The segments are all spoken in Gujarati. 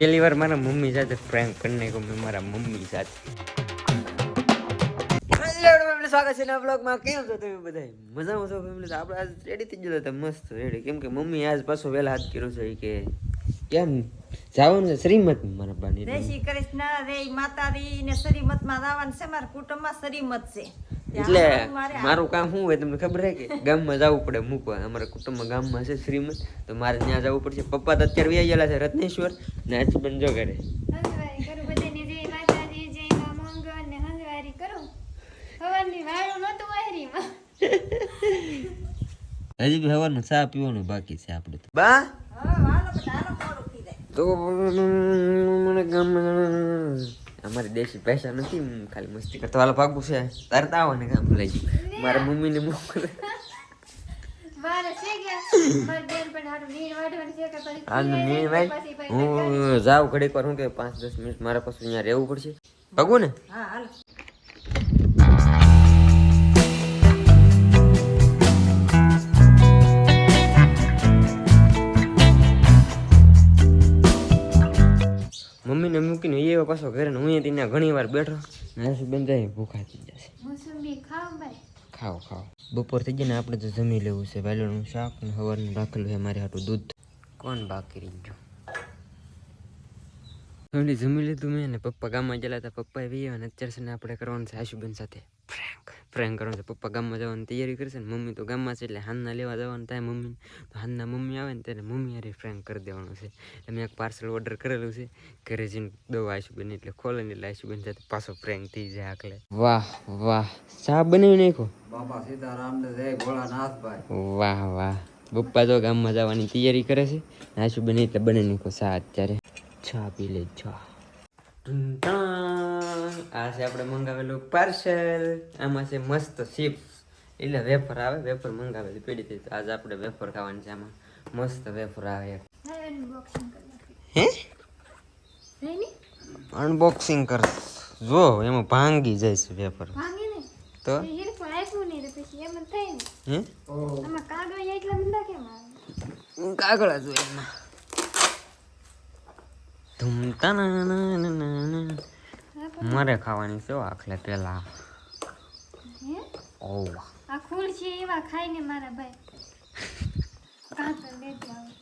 પહેલી વાર મારા મમ્મી સાથે પ્રેન્ક કરી નાખ્યો મેં મારા મમ્મી સાથે. સ્વાગત છે નવા બ્લોગમાં કેમ છો તમે બધા મજામાં છો ફેમિલી આપણે આજ રેડી થઈ જતા હતા મસ્ત રેડી કેમ કે મમ્મી આજ પાછો વહેલા હાથ કર્યો છે કે કેમ? જવાનું છે શ્રીમત મારા બાની. જય શ્રી કૃષ્ણ રે માતાજી ને શ્રીમતમાં જવાનું છે. મારા કુટુંબમાં શ્રીમત છે. એટલે મારે કામ શું હોય તમને ખબર છે કે ગામમાં જવું પડે મૂકવા? અમારા કુટુંબમાં ગામમાં છે શ્રીમંત તો મારે ત્યાં જવું પડશે. પપ્પા તો અત્યારે વ્યાઈ ગયેલા છે રત્નેશ્વર ને હસબન્ડ જો કરે હજી બી હવાનું ચા પીવાનું બાકી છે આપણે તો. બા. તો મને ગામમાં અમારી દેશી પૈસા નથી ખાલી મસ્તી કરતો. હાલો ભાગવું છે. તારે તો આવો ને કામ લઈ જાઉં મારા મમ્મીને મોકલે પછી હું જાઉં ઘડીક વાર હું કે પાંચ દસ મિનિટ મારા પાસે અહીંયા રહેવું પડશે. ભગવું ને? મમ્મીને મૂકીને એ પાછો ઘરે હું ત્યાં ઘણી વાર બેઠો નાસી બેન જાય ભૂખા થઈ જશે ખાઓ ખાઓ બપોર થઈ જાય ને આપણે તો જમી લેવું છે. વેલણનું શાક ને હવારનું રાખેલું છે મારે હાટું દૂધ. કોણ બાકી રહી ગયું જમી લીધું મેં ને પપ્પા ગામમાં ગયેલા હતા. પપ્પાએ વી અને અત્યારે છે ને આપણે કરવાનું છે આશુબેન સાથે ફ્રેન્ક ફ્રેન્ક કરવાનું છે પપ્પા ગામમાં જવાની તૈયારી કરશે ને મમ્મી તો ગામમાં છે એટલે હાનના લેવા જવાનું થાય મમ્મી તો હાનના મમ્મી આવે ને ત્યારે મમ્મી હારે ફ્રેન્ક કરી દેવાનું છે. એટલે મેં એક પાર્સલ ઓર્ડર કરેલું છે. ઘરે જઈને દવા આશુબેન એટલે ખોલે ને એટલે આશુબેન સાથે પાછો ફ્રેન્ક થઈ જાય આકલે વાહ વાહ. ચા બનાવી નાખો? બાપા સીતારામ ને જય ભોળાનાથભાઈ. વાહ વાહ. પપ્પા તો ગામમાં જવાની તૈયારી કરે છે. આશુબેન એટલે બને નાખો સા અત્યારે. ચા પી લે ચા. આ છે આપણે મંગાવેલું પાર્સલ આમાં છે મસ્ત ચિપ્સ એટલે વેફર આવે વેફર મંગાવેલી પેઢી થી આજે આપણે વેફર ખાવાની છે આમાં મસ્ત વેફર આવે હે અનબોક્સિંગ કર જો એમાં ભાંગી જાય છે વેફર તો તો કાગળ એટલા બધા કેમ આવે કાગળ જો એમાં ધૂમ તાના મારે ખાવાની છે આખલે પેલા. હે? ઓહ આ ખુલ છે એવા ખાઈને મારા ભાઈ. કાતર લેતી આવે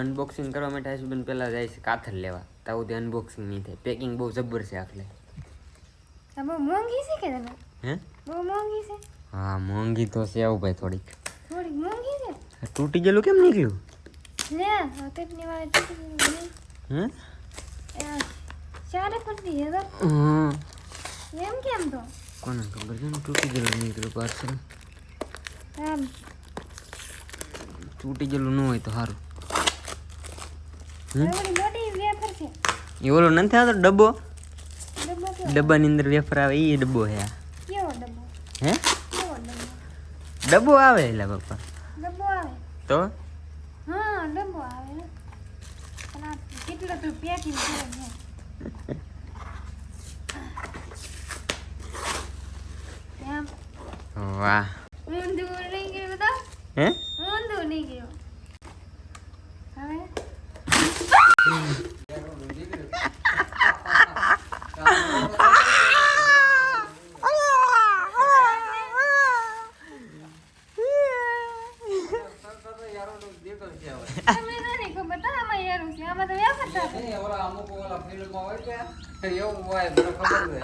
અનબોક્સિંગ કરવા માટે હસબન્ડ પહેલાં જાય છે કાથર લેવા. તાવ સુધી અનબોક્સિંગ નહીં થાય. પેકિંગ બહુ જબર છે આખલે. બહુ મોંઘી છે કે તને હે? બહુ મોંઘી છે? હા મોંઘી તો છે આવું ભાઈ થોડીક. થોડીક મોંઘી છે? તૂટી ગયેલું કેમ નીકળ્યું? તૂટી હે આ ચારે પડતી હે તો હમ. એમ કેમ તો કોને ખબર છે તૂટી ગયેલું નીકળ્યું પાર્સલ આમ તૂટી ગયેલું ન હોય તો સારું એ ઓલો નથી આવતો ડબ્બો ડબ્બો ડબ્બાની અંદર વેફર આવે એ ડબ્બો ડબ્બો હે ડબ્બો આવે એટલે ડબ્બો આવે તો હા ડબ્બો આવે ને પણ આ કેટલો તું પેટી વાહ. ઊંધું નહીં ગયું બધા હે ઊંધું નહીં ગયું હવે તમને નથી ખબર તો આમાં યારું છે આમાં તો વેફર થશે એ ઓલા અમુક ઓલા ફિલ્મમાં હોય કે એવું હોય મને ખબર છે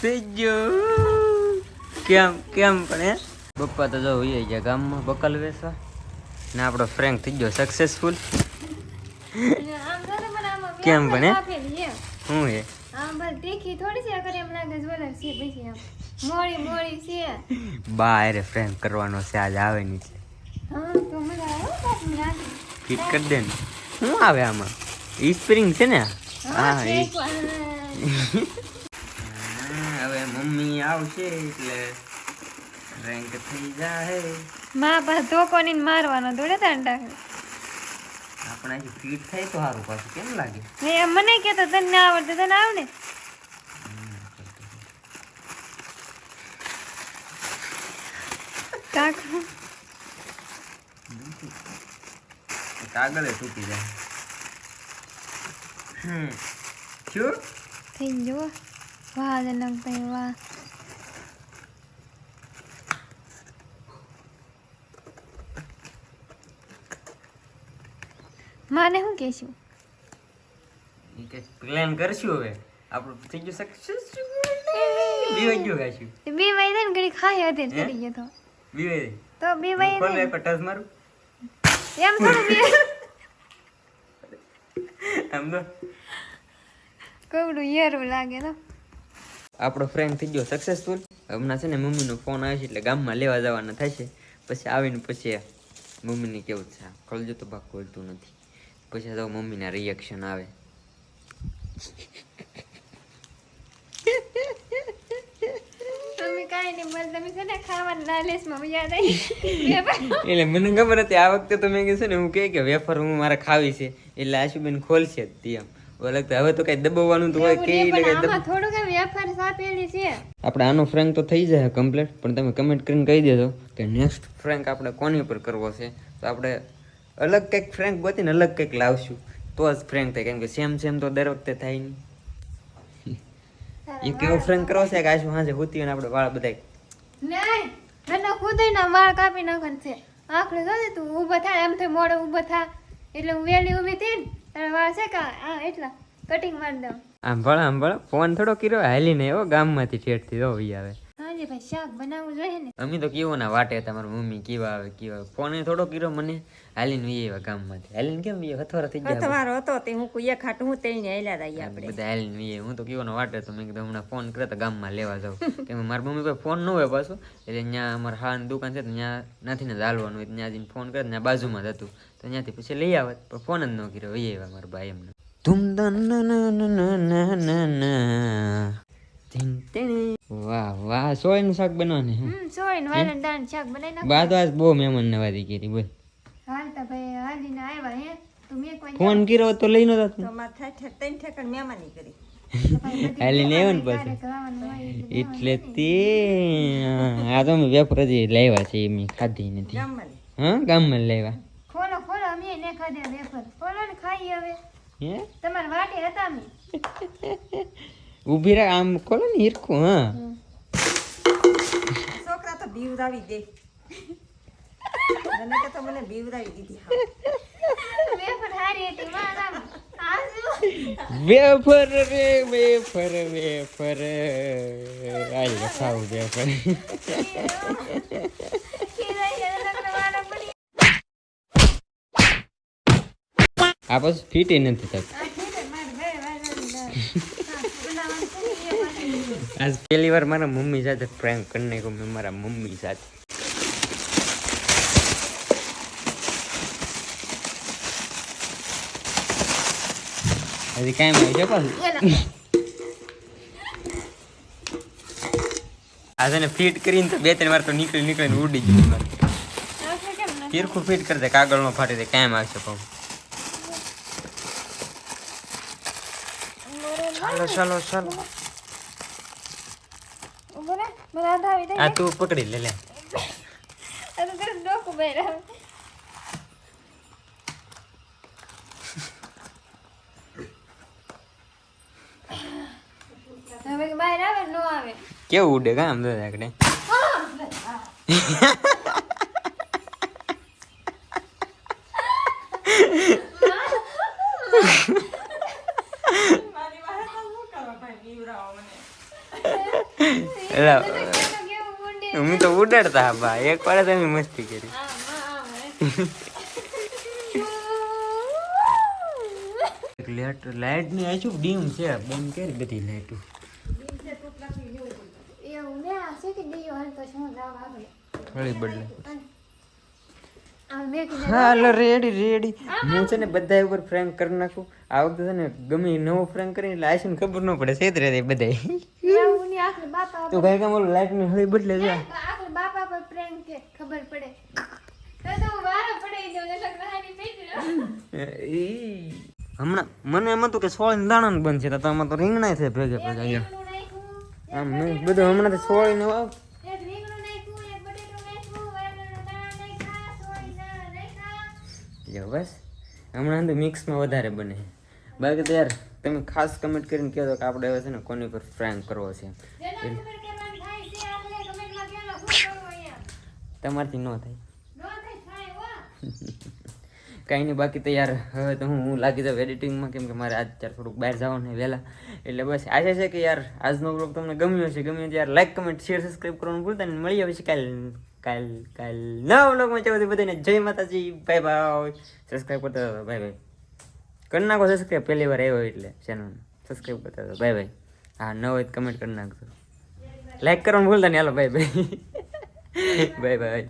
થઈ ગયો કેમ કેમ પણ હે? પપ્પા તો જો હોય ગયા ગામમાં બકલ વેસવા ને આપણો ફ્રેન્ક થઈ ગયો સક્સેસફુલ કેમ પણ એ હું હે? આમ બસ તીખી થોડી છે અગર એમ લાગે જ્વેલર છે પછી આમ મોળી મોળી છે બા અરે ફ્રેન્ક કરવાનો છે આજ આવે ની છે હા તો મજા આવે હો બાપુ લાગે ફિટ કરી દે ને? શું આવે આમાં ઈ. સ્પ્રિંગ છે ને હા મમ્મી આવશે એટલે રેન્ક થઈ જાય માં પાસે ધોકો ની મારવાનો દોડે તાણ આપણે અહીં ફીટ થાય તો સારું પાછું કેમ લાગે? એ મને કહેતો તને આવડતું તને આવડે. કાકા. કાગળ તૂટી જાય. હમ શું? થઈ જુઓ વાહ જનકભાઈ વાહ માને શું કહેશું એ કે પ્લાન કરશું હવે આપણું થઈ ગયું સક્સેસ બીવાઈ ગયું કાશું બે વાઈ ને ઘડી ખાય હતી? કરી ગયો તો બીવાઈ તો બે વાઈ ખોલ ને પટાસ મારું એમ થોડું બે આમ તો કવડું યારું લાગે તો આપણો ફ્રેન્ડ થઈ ગયો સક્સેસફુલ હમણાં છે ને મમ્મીનો ફોન આવે છે એટલે ગામમાં લેવા જવાના થશે. પછી આવીને પછી મમ્મીને કેવું છે? ખોલજો તો ભાગ ખોલતું નથી. પછી તો મમ્મીના રિએક્શન આવે. એટલે મને ખબર હતી આ વખતે તો મેં કીધું ને હું કે વેફર હું મારે ખાવી છે. એટલે આશુબેન ખોલશે જ એમ. હવે તો કઈ દબાવવાનું તો હોય કે પણ એમ વેફર સાપેલી છે. આપણે આનો ફ્રેન્ક તો થઈ જાય કમ્પ્લીટ પણ તમે કમેન્ટ કરીને કહી દેજો કે નેક્સ્ટ ફ્રેન્ક આપણે કોની ઉપર કરવો છે. તો આપણે અલગ કંઈક ફ્રેન્ક ગોતીને અલગ કંઈક લાવશું. તો જ ફ્રેન્ક થાય કેમ કે સેમ સેમ તો દર વખતે થાય નહીં. એ કેવો ફ્રેન્ક કરવો છે કે આશુ હાજે હોતી અને આપણે વાળ બધાય નહીં મને ખુદયના વાળ કાપી નાખવાનું છે. આખરે જોજે તું ઊભો થાય આમ થઈ મોડો ઊભો થા. એટલે હું વહેલી ઊભી થઈ ને તારા વાળ છે કા હા એટલા. કટિંગ માર દઉં. આમ ભળ આમ ભળ ફોન થોડો કર્યો હાલીને એવો ગામમાંથી ઠેઠથી ઈ આવે. હાજી ભાઈ શાક બનાવવું જોઈએ ને? અમે તો કેવો ના વાટે હતા મમ્મી કેવા આવે કેવા ફોને થોડો કર્યો મને હાલીને વી એવા ગામમાંથી. હાલીને કેમ વી હથવારા થઈ ગયા તમારો હતો તે હું કોઈ એક હાટ હું તેઈને આયલા રહી આપણે. બધા હાલીને વી. હું તો કેવો વાટે તો મેં કીધું હમણાં ફોન કરે તો ગામમાં લેવા જાઉં. કેમ કે મારી મમ્મી પાસે ફોન ન હોય પાછું એટલે ત્યાં અમારા હાની દુકાન છે તો ત્યાં નથી ને ચાલવાનું હોય ત્યાં જઈને ફોન કરે ત્યાં બાજુમાં જ હતું. તો ત્યાંથી પછી લઈ આવત પણ ફોન જ ન કર્યો વી આવ્યા મારા ભાઈ એમને. ધૂમ ધન ન ન ન ન ન ન ન. ધીન ટીણી. વાહ વાહ સોયનું શાક બનાવવાનું હમ સોય વાળા દાળ શાક બનાવી નાખ. બાદ આજ બહુ મહેમાન નવાજી કરી બોલ. હાલતા ભાઈ હાલીને આવ્યા હે. તું મેં કોઈ ફોન કર્યો હોત તો લઈ નતો તો. ઠેકાણ મહેમાની કરી. હાલીને આવ્યો ને પાછું. એટલે તે આ તો મેં વેફર લાવ્યા છે એમ ખાધી નથી. ગામમાંની હા ગામમાં લાવ્યા. ખોલો ખોલો અમે ને ખાધે વેફર. ખોલો ને ખાઈ હવે. હે? તમારા વાટે હતા અમે. ઊભી રાખ આમ ખોલો ને હિરખું હા. છોકરા તો બીવડાવી દે. મને કે તો મને બીવડાવી દીધી હા. વેફર હારી હતી મારા આસુ વેફર રે વેફર વેફર. આઈ ખાવું વેફર. આ પછી એ નથી થતું. આજ પહેલી વાર મારા મમ્મી સાથે પ્રેન્ક કરી નાખ્યો મેં મારા મમ્મી સાથે. હજી કાંઈ આવી છે પાછું. આજે ને ફિટ કરીને તો બે ત્રણ વાર તો નીકળી નીકળીને ઉડી ગયું. મારે તીરખું ફિટ કરી દે કાગળમાં ફાટી દે કાંઈ આવશે પાછું ચાલો ચાલો ચાલો. આ તું પકડી લે લે. હવે બહાર નો આવે? કેવું ઉડે કામ દો આગળ? એલા, ઊંડી હું તો ઉડાડતા બા એક વાર તમે મસ્તી કરી. લેટ લાઈટની આચું ડીમ છે બંધ કરી બધી આપણે થોડી બદલે. આ મેં કીધું હાલો રેડી રેડી હું છે ને બધા ઉપર ફ્રેન્ક કરી નાખું. આ વખતે છે ને ગમે નવો ફ્રેન્ક કરીને એટલે આશીને ખબર ન પડે સેત દે બધા આખરે બાપા તો કામ ઓલું લાઈટની હળી બદલે છે. આખરે બાપા પર પ્રેમ કે ખબર પડે. તો તો વારો પડે જો એટલે કહાની પેટ ઈ. હમણાં મને એમ હતું કે સોળ દાણા બંધ છે તો આમાં તો રીંગણા છે ભેગે ભેગા અહીંયા. આમ નહીં બધું હમણાં તો સોળ ને જો બસ હમણાં તો મિક્સમાં વધારે બને બાકી તો યાર તમે ખાસ કમેન્ટ કરીને કહો તો કે આપણે હવે છે ને કોની પર ફ્રેન્ક કરવો છે. છે તમારથી ન થાય. કાંઈ નહીં બાકી તૈયાર હવે તો હું હું લાગી જાઉં એડિટિંગમાં કેમ કે મારે આજ ત્યારે થોડુંક બહાર જવાનું છે વહેલા. એટલે બસ આશા છે કે યાર આજનો બ્લોગ તમને ગમ્યો હશે. ગમ્યો યાર લાઈક કમેન્ટ શેર સબસ્ક્રાઈબ કરવાનું ભૂલતા ને મળી આવે કાલ કાલ કાલ નવા બ્લોગમાં ચાલો બધાને Jai Mataji bye bye subscribe કરતા બાય બાય કરી નાખો સબસ્ક્રાઈબ પહેલી વાર આવ્યો એટલે ચેનલ સબસ્ક્રાઈબ કરતા હતા બાય બાય હા, ન હોય તો કમેન્ટ કરી નાખજો. લાઈક કરવાનું ભૂલતા નહીં. હાલો બાય બાય બાય બાય